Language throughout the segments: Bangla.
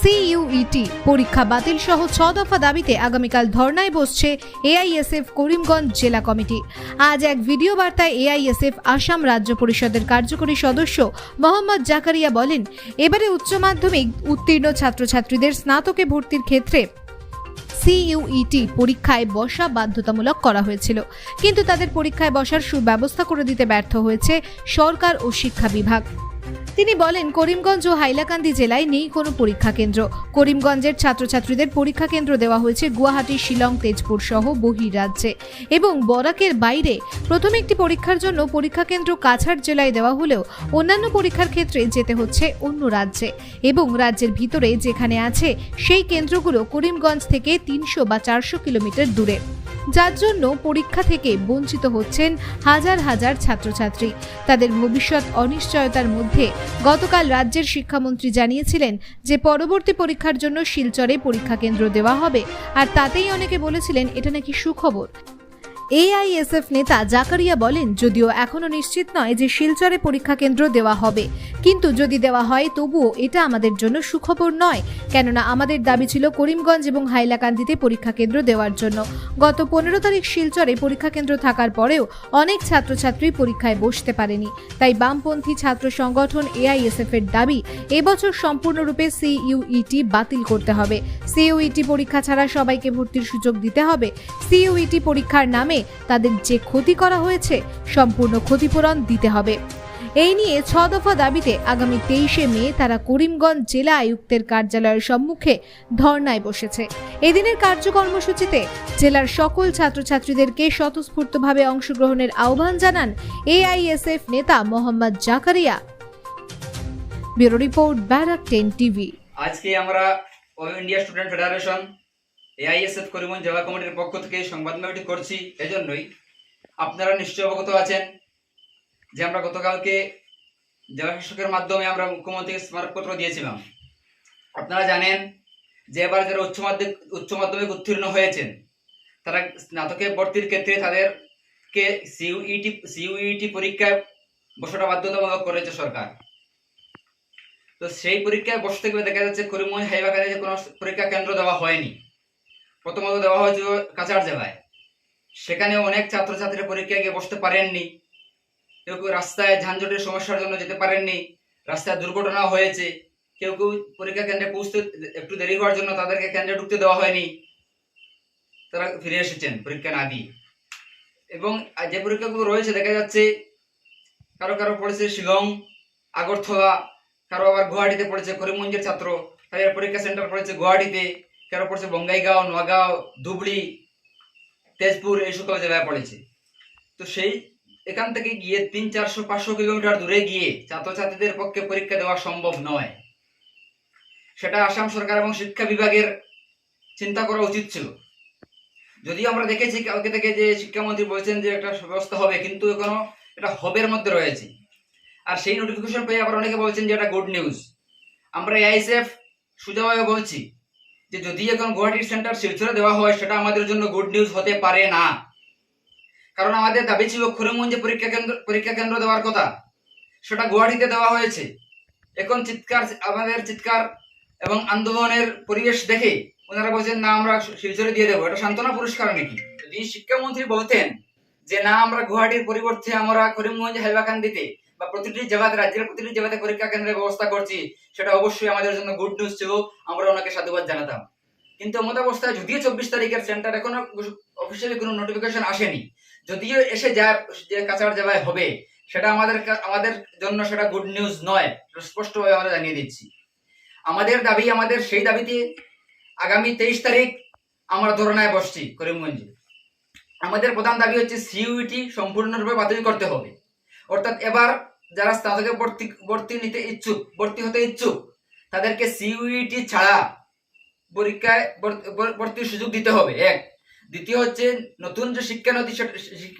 সিইউইটি। পরীক্ষা বাতিল সহ ছ দফা দাবিতে আগামীকাল ধর্নায় বসছে এআইএসএফ করিমগঞ্জ জেলা কমিটি। আজ এক ভিডিও বার্তায় এআইএসএফ আসাম রাজ্য পরিষদের কার্যকরী সদস্য মোহাম্মদ জাকারিয়া বলেন, এবারে উচ্চ মাধ্যমিক উত্তীর্ণ ছাত্রছাত্রীদের স্নাতকে ভর্তির ক্ষেত্রে সিইউইটি পরীক্ষায় বসা বাধ্যতামূলক করা হয়েছিল। কিন্তু তাদের পরীক্ষায় বসার সুব্যবস্থা করে দিতে ব্যর্থ হয়েছে সরকার ও শিক্ষা বিভাগ। তিনি বলেন, করিমগঞ্জ ও হাইলাকান্দি জেলায় নেই কোনো পরীক্ষা কেন্দ্র। করিমগঞ্জের ছাত্রছাত্রীদের পরীক্ষা কেন্দ্র দেওয়া হয়েছে গুয়াহাটি, শিলং, তেজপুর সহ বহিরাজ্যে এবং বরাকের বাইরে প্রথমে একটি পরীক্ষার জন্য পরীক্ষা কেন্দ্র কাছাড় জেলায় দেওয়া হলেও অন্যান্য পরীক্ষার ক্ষেত্রে যেতে হচ্ছে অন্য রাজ্যে। এবং রাজ্যের ভিতরে যেখানে আছে সেই কেন্দ্রগুলো করিমগঞ্জ থেকে তিনশো বা চারশো কিলোমিটার দূরে। যার জন্য পরীক্ষা থেকে বঞ্চিত হচ্ছেন হাজার হাজার ছাত্রছাত্রী। তাদের ভবিষ্যৎ অনিশ্চয়তার মধ্যে গতকাল রাজ্যের শিক্ষামন্ত্রী জানিয়েছিলেন যে পরবর্তী পরীক্ষার জন্য শিলচরে পরীক্ষা কেন্দ্র দেওয়া হবে। আর তাতেই অনেকে বলেছিলেন, এটা নাকি সুখবর? এআইএসএফ নেতা জাকারিয়া বলেন, যদিও এখনও নিশ্চিত নয় যে শিলচরে পরীক্ষা কেন্দ্র দেওয়া হবে। কিন্তু যদি দেওয়া হয়, তবুও এটা আমাদের জন্য সুখবর নয়। কেননা আমাদের দাবি ছিল করিমগঞ্জ এবং হাইলাকান্দিতে পরীক্ষা কেন্দ্র দেওয়ার জন্য। গত পনেরো তারিখ শিলচরে পরীক্ষা কেন্দ্র থাকার পরেও অনেক ছাত্রছাত্রী পরীক্ষায় বসতে পারেনি। তাই বামপন্থী ছাত্র সংগঠন এআইএসএফ এর দাবি, এবছর সম্পূর্ণরূপে সিইউইটি বাতিল করতে হবে। সিইউইটি পরীক্ষা ছাড়া সবাইকে ভর্তির সুযোগ দিতে হবে। সিইউইটি পরীক্ষার নামে তাদের যে ক্ষতি করা হয়েছে সম্পূর্ণ ক্ষতিপূরণ দিতে হবে। এই নিয়ে ছ দফা দাবিতে আগামী তেইশে মে তারা করিমগঞ্জ জেলা আয়ুক্তের কার্যালয়ের সম্মুখে ধর্নায় বসেছে। এদিনের কার্যকর্মসূচিতে জেলার সকল ছাত্রছাত্রীদেরকে স্বতঃস্ফূর্তভাবে অংশগ্রহণের আহ্বান জানান এআইএসএফ নেতা Mohammad Zakaria. Bureau report Barak ten TV. আজকে আমরা all India student federation AISF Karimganj জেলা কমিটির পক্ষ থেকে সংবাদ মেলটি করছি। এজন্যই আপনারা নিশ্চয় অবগত আছেন যে আমরা গতকালকে জেলা শাসকের মাধ্যমে আমরা মুখ্যমন্ত্রীকে স্মারকপত্র দিয়েছিলাম। আপনারা জানেন যে এবার যারা উচ্চ মাধ্যমিক উচ্চ মাধ্যমিক উত্তীর্ণ হয়েছেন, তারা স্নাতকে ভর্তির ক্ষেত্রে তাদেরকে সিইউইটি সিইউইটি পরীক্ষায় বসাটা বাধ্যতামূলক করেছে সরকার। তো সেই পরীক্ষায় বসতে গেলে দেখা যাচ্ছে করিমগঞ্জ হাইবাগানে যে কোনো পরীক্ষা কেন্দ্র দেওয়া হয়নি। প্রথমত দেওয়া হয়েছিল কাছাড় জেলায়। সেখানে অনেক ছাত্রছাত্রীরা পরীক্ষায় গিয়ে বসতে পারেননি। কেউ কেউ রাস্তায় যানজটের সমস্যার জন্য যেতে পারেননি। রাস্তায় দুর্ঘটনা হয়েছে। কেউ কেউ পরীক্ষা কেন্দ্রে পৌঁছতে একটু দেরি হওয়ার জন্য তাদেরকে কেন্দ্রে ঢুকতে দেওয়া হয়নি। তারা ফিরে এসেছেন পরীক্ষা না দিয়ে এবং যে পরীক্ষাগুলো রয়েছে, দেখা যাচ্ছে কারও কারও পড়েছে শিলং, আগরতলা, কারও আবার গুয়াহাটিতে পড়েছে করিমগঞ্জের ছাত্র, তাদের পরীক্ষা সেন্টার পড়েছে গুয়াহাটিতে। কারও পড়ছে? বঙ্গাইগাঁও নোয়াগাঁও ধুবড়ি, তেজপুর, এই সকল জেলায় পড়েছে। তো সেই এখান থেকে গিয়ে তিন চারশো পাঁচশো কিলোমিটার দূরে গিয়ে ছাত্রছাত্রীদের পক্ষে পরীক্ষা দেওয়া সম্ভব নয়। সেটা আসাম সরকার এবং শিক্ষা বিভাগের চিন্তা করা উচিত ছিল। যদিও আমরা দেখেছি কালকে থেকে যে শিক্ষামন্ত্রী বলছেন যে একটা ব্যবস্থা হবে, কিন্তু এখনও এটা হবের মধ্যে রয়েছে। আর সেই নোটিফিকেশন পেয়ে আবার অনেকে বলছেন যে এটা গুড নিউজ আমরা এআইএসএফ সুজাভাবে বলছি যে যদি এখন গুয়াহাটির সেন্টার শিলচরে দেওয়া হয়, সেটা আমাদের জন্য গুড নিউজ হতে পারে না। কারণ আমাদের দাবি ছিল করিমগঞ্জে পরীক্ষা কেন্দ্র পরীক্ষা কেন্দ্র দেওয়ার কথা। সেটা গুয়াহাটিতে দেওয়া হয়েছে। এখন চিৎকার, আমাদের চিৎকার এবং আন্দোলনের পরিবেশ দেখে ওনারা বলছেন, না, আমরা শিলচরে দিয়ে দেবো। এটা সান্ত্বনা পুরস্কার নাকি? যদি শিক্ষামন্ত্রী বলতেন যে, না, আমরা গুয়াহাটির পরিবর্তে আমরা করিমগঞ্জ হাইলাকান্দিতে বা প্রতিটি জেলাতে রাজ্যের প্রতিটি জেলাতে পরীক্ষা কেন্দ্রের ব্যবস্থা করছি, সেটা অবশ্যই আমাদের জন্য গুড নিউজ ছিল, আমরা ওনাকে সাধুবাদ জানাতাম। কিন্তু এমত অবস্থায় যদিও চব্বিশ তারিখের সেন্টার এখনও অফিসিয়ালি কোনো নোটিফিকেশন আসেনি, যদিও এসে যায় যে কাছাড় জেলায় হবে, সেটা আমাদের আমাদের জন্য সেটা গুড নিউজ নয় স্পষ্টভাবে আমরা জানিয়ে দিচ্ছি। আমাদের দাবি, আমাদের সেই দাবিতে আগামী তেইশ তারিখ আমরা ধরনায় বসছি করিমগঞ্জে। আমাদের প্রধান দাবি হচ্ছে সিইউটি সম্পূর্ণরূপে বাতিল করতে হবে। অর্থাৎ এবার যারা স্নাতকে ভর্তি ভর্তি নিতে ইচ্ছুক, ভর্তি হতে ইচ্ছুক, তাদেরকে সিইউটি ছাড়া পরীক্ষায় ভর্তির সুযোগ দিতে হবে। এক। দ্বিতীয় হচ্ছে নতুন যে শিক্ষানীতি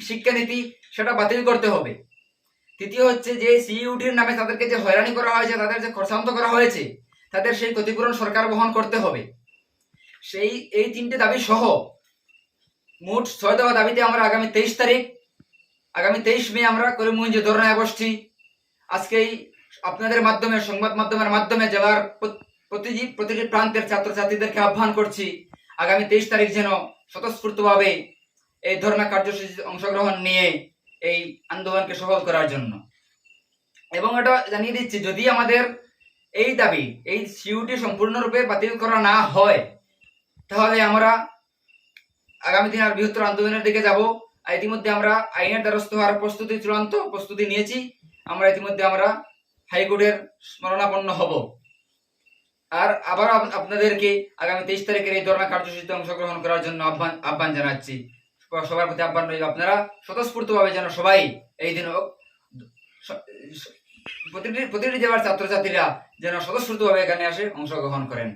শিক্ষানীতি সেটা বাতিল করতে হবে। তৃতীয় হচ্ছে যে সিইউটির নামে তাদেরকে যে হয়রানি করা হয়েছে, তাদের যে খরচান্ত করা হয়েছে, তাদের সেই ক্ষতিপূরণ সরকার বহন করতে হবে। সেই, এই তিনটে দাবি সহ মোট ছয় দেওয়া দাবিতে আমরা আগামী তেইশ তারিখ আগামী তেইশ মে আমরা করিমগঞ্জে ধর্নায় বসছি আজকেই আপনাদের মাধ্যমে, সংবাদ মাধ্যমের মাধ্যমে জেলার প্রতিটি প্রতিটি প্রান্তের ছাত্রছাত্রীদেরকে আহ্বান করছি, আগামী তেইশ তারিখ যেন স্বতঃস্ফূর্তভাবে এই ধর্ণা কার্যসূচিতে অংশগ্রহণ নিয়ে এই আন্দোলনকে সফল করার জন্য। এবং এটা জানিয়ে দিচ্ছি, যদি আমাদের এই দাবি, এই সিউটি সম্পূর্ণরূপে বাতিল করা না হয়, তাহলে আমরা আগামী দিন আর বৃহত্তর আন্দোলনের দিকে যাব। ইতিমধ্যে আমরা আইনের দ্বারস্থ হওয়ার প্রস্তুতি চূড়ান্ত প্রস্তুতি নিয়েছি। আমরা ইতিমধ্যে আমরা হাইকোর্টের স্মরণাপন্ন হব। আর আবার আপনাদেরকে আগামী তেইশ তারিখের এই ধর্ণা কার্যসূচিতে অংশগ্রহণ করার জন্য আহ্বান আহ্বান জানাচ্ছি। সবার প্রতি আহ্বান রইল আপনারা। স্বতঃস্ফূর্তভাবে যেন সবাই এই দিন প্রতিটি প্রতিটি জেলার ছাত্রছাত্রীরা যেন স্বতঃস্ফূর্তভাবে এখানে আসে অংশগ্রহণ করেন।